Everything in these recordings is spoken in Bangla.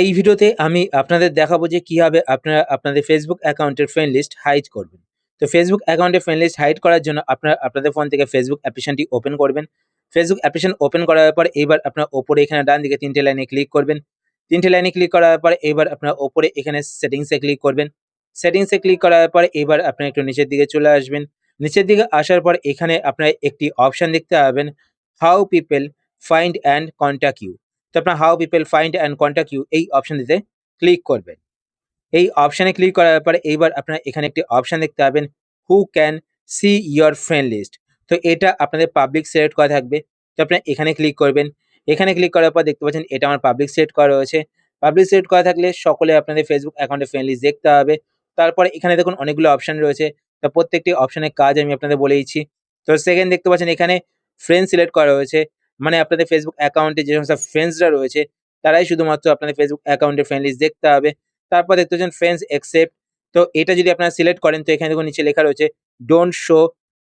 এই ভিডিওতে আমি আপনাদের দেখাবো যে কীভাবে আপনারা আপনাদের ফেসবুক অ্যাকাউন্টের ফ্রেন্ড লিস্ট হাইড করবেন। তো ফেসবুক অ্যাকাউন্টের ফ্রেন্ড লিস্ট হাইড করার জন্য আপনারা আপনাদের ফোন থেকে ফেসবুক অ্যাপ্লিকেশনটি ওপেন করবেন। ফেসবুক অ্যাপ্লিকেশন ওপেন করার পর এবার আপনার ওপরে এখানে ডান দিকে তিনটে লাইনে ক্লিক করবেন। তিনটে লাইনে ক্লিক করার পর এবার আপনার ওপরে এখানে সেটিংসে ক্লিক করবেন। সেটিংসে ক্লিক করার পর এবার আপনার একটু নিচের দিকে চলে আসবেন। নিচের দিকে আসার পর এখানে আপনার একটি অপশন দেখতে পাবেন how people find and contact you তো আপনার how people find and contact you এই অপশনটিতে ক্লিক করবেন। এই অপশানে ক্লিক করার পরে এইবার আপনার এখানে একটি অপশান দেখতে পাবেন who can see your friend list তো এটা আপনাদের পাবলিক সিলেক্ট করা থাকবে। তো আপনার এখানে ক্লিক করবেন। এখানে ক্লিক করার পর দেখতে পাচ্ছেন এটা আমার পাবলিক সিলেক্ট করা রয়েছে। পাবলিক সিলেক্ট করা থাকলে সকলে আপনাদের ফেসবুক অ্যাকাউন্টে ফ্রেন্ড লিস্ট দেখতে হবে তারপরে এখানে দেখুন অনেকগুলো অপশান রয়েছে। তা প্রত্যেকটি অপশানের কাজ আমি আপনাদের বলে দিচ্ছি। তো সেকেন্ড দেখতে পাচ্ছেন এখানে ফ্রেন্ড সিলেক্ট করা রয়েছে। মানে আপনাদের ফেসবুক অ্যাকাউন্টে যে সমস্ত ফ্রেন্ডসরা রয়েছে, তারাই শুধুমাত্র আপনাদের ফেসবুক অ্যাকাউন্টের ফ্রেন্ড লিস্ট দেখতে হবে। তারপর দেখতে পাচ্ছেন ফ্রেন্ডস অ্যাকসেপ্ট তো এটা যদি আপনারা সিলেক্ট করেন, তো এখানে দেখুন নিচে লেখা রয়েছে don't show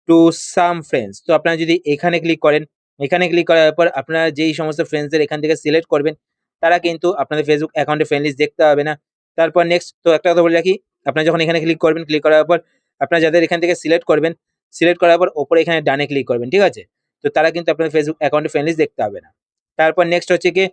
to some friends তো আপনারা যদি এখানে ক্লিক করেন, এখানে ক্লিক করার পর আপনারা যেই সমস্ত ফ্রেন্ডসদের এখান থেকে সিলেক্ট করবেন, তারা কিন্তু আপনাদের ফেসবুক অ্যাকাউন্টে ফ্রেন্ড লিস্ট দেখতে হবে না। তারপর নেক্সট তো একটা কথা বলে রাখি, আপনারা যখন এখানে ক্লিক করবেন ক্লিক করার পর আপনারা যাদের এখান থেকে সিলেক্ট করবেন সিলেক্ট করার পর ওপরে এখানে ডানে ক্লিক করবেন, ঠিক আছে? তো তারা কিন্তু আপনাদের ফেসবুক অ্যাকাউন্টে ফ্রেন্ড লিস্ট দেখতে হবে না। তারপর নেক্সট হচ্ছে কি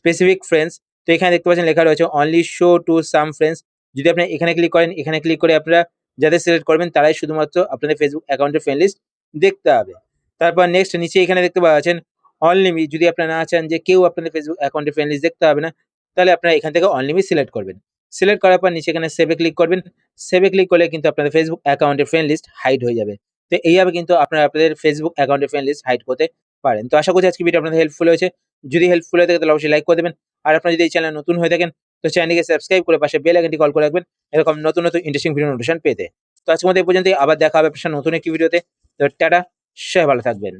স্পেসিফিক ফ্রেন্ডস তো এখানে দেখতে পাচ্ছেন লেখা রয়েছে only show to some friends যদি আপনি এখানে ক্লিক করেন, এখানে ক্লিক করে আপনারা যাদের সিলেক্ট করবেন, তারাই শুধুমাত্র আপনাদের ফেসবুক অ্যাকাউন্টের ফ্রেন্ড লিস্ট দেখতে হবে তারপর নেক্সট নিচে এখানে দেখতে পাচ্ছেন অনলিমি যদি আপনারা না চান যে কেউ আপনাদের ফেসবুক অ্যাকাউন্টের ফ্রেন্ড লিস্ট দেখতে হবে না, তাহলে আপনারা এখান থেকে অনলিমি সিলেক্ট করবেন। সিলেক্ট করার পর নিচে এখানে সেভে ক্লিক করবেন। সেভে ক্লিক করলে কিন্তু আপনাদের ফেসবুক অ্যাকাউন্টের ফ্রেন্ড লিস্ট হাইড হয়ে যাবে। তো এইভাবে কিন্তু আপনারা আপনাদের ফেসবুক অ্যাকাউন্টের ফ্রেন্ড লিস্ট হাইড করতে পারেন। তো আশা করছি আজকে ভিডিও আপনাদের হেল্পফুল হয়েছে। যদি হেল্পফুল হয়ে থাকে তাহলে অবশ্যই লাইক করে দেবেন। আর আপনারা যদি এই চ্যানেল নতুন হয়ে থাকেন, তো চ্যানেলকে সাবস্ক্রাইব করে পাশে বেল আইকনটি কল করে রাখবেন। এরকম নতুন নতুন ইন্টারেস্টিং ভিডিও নোটিফিকেশন পেতে। তো আজকের মধ্যে এই পর্যন্তই। আবার দেখা হবে নতুন একটি ভিডিওতে তো টাটা, সবাই ভালো থাকবেন।